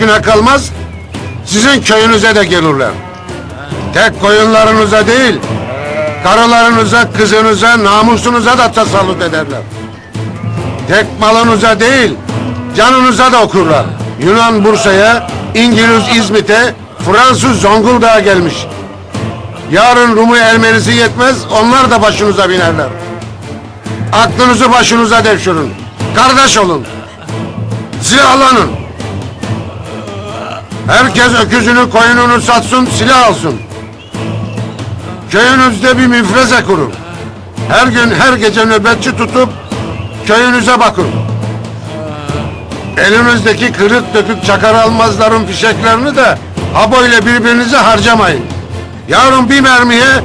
birkaç güne kalmaz sizin köyünüze de gelirler. Tek koyunlarınıza değil, karılarınıza, kızınıza, namusunuza da tasallut ederler. Tek malınıza değil, canınıza da okurlar. Yunan Bursa'ya, İngiliz İzmit'e, Fransız Zonguldak'a gelmiş. Yarın Rumu Ermenisi yetmez, onlar da başınıza binerler. Aklınızı başınıza devşirin. Kardeş olun. Silahlanın. Herkes öküzünü koyununu satsın silah alsın. Köyünüzde bir müfreze kurun. Her gün her gece nöbetçi tutup köyünüze bakın. Elinizdeki kırık dökük çakar almazların fişeklerini de ha böyle birbirinize harcamayın. Yarın bir mermiye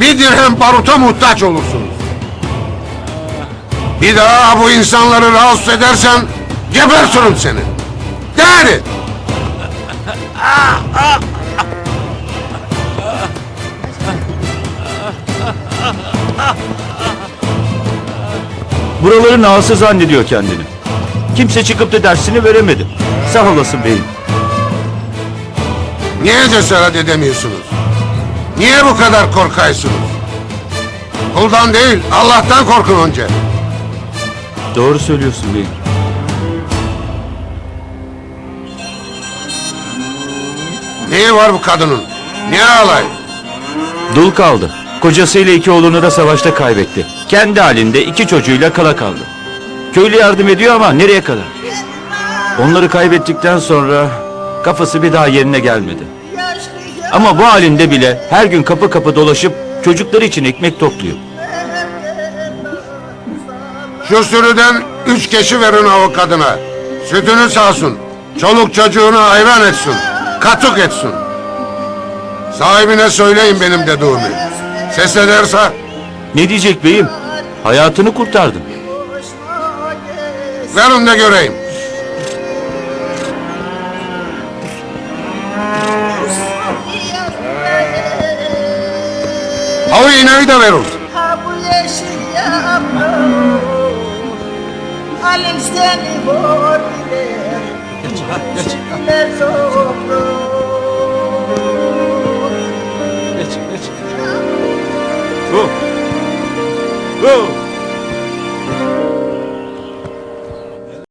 bir dirhem baruta muhtaç olursunuz. Bir daha bu insanları rahatsız edersen gebertirim seni. De Buraların ağası zannediyor kendini. Kimse çıkıp da dersini veremedi. Sağ olasın beyim. Niye cesaret edemiyorsunuz? Niye bu kadar korkaysınız? Kuldan değil Allah'tan korkun önce. Doğru söylüyorsun beyim. Neyi var bu kadının? Niye ağlay? Dul kaldı. Kocasıyla iki oğlunu da savaşta kaybetti. Kendi halinde iki çocuğuyla kala kaldı. Köylü yardım ediyor ama nereye kadar? Onları kaybettikten sonra kafası bir daha yerine gelmedi. Ama bu halinde bile her gün kapı kapı dolaşıp çocukları için ekmek topluyor. Şu sürüden üç keşi verin o. Sütünü sağsın. Çoluk çocuğunu hayran etsin. Katuk etsin. Sahibine söyleyin benim dediğimi. Ses ederse Ne diyecek beyim? Hayatını kurtardım. verin de göreyim. Havu ineği de seni boğabilir Geç, geç Oh!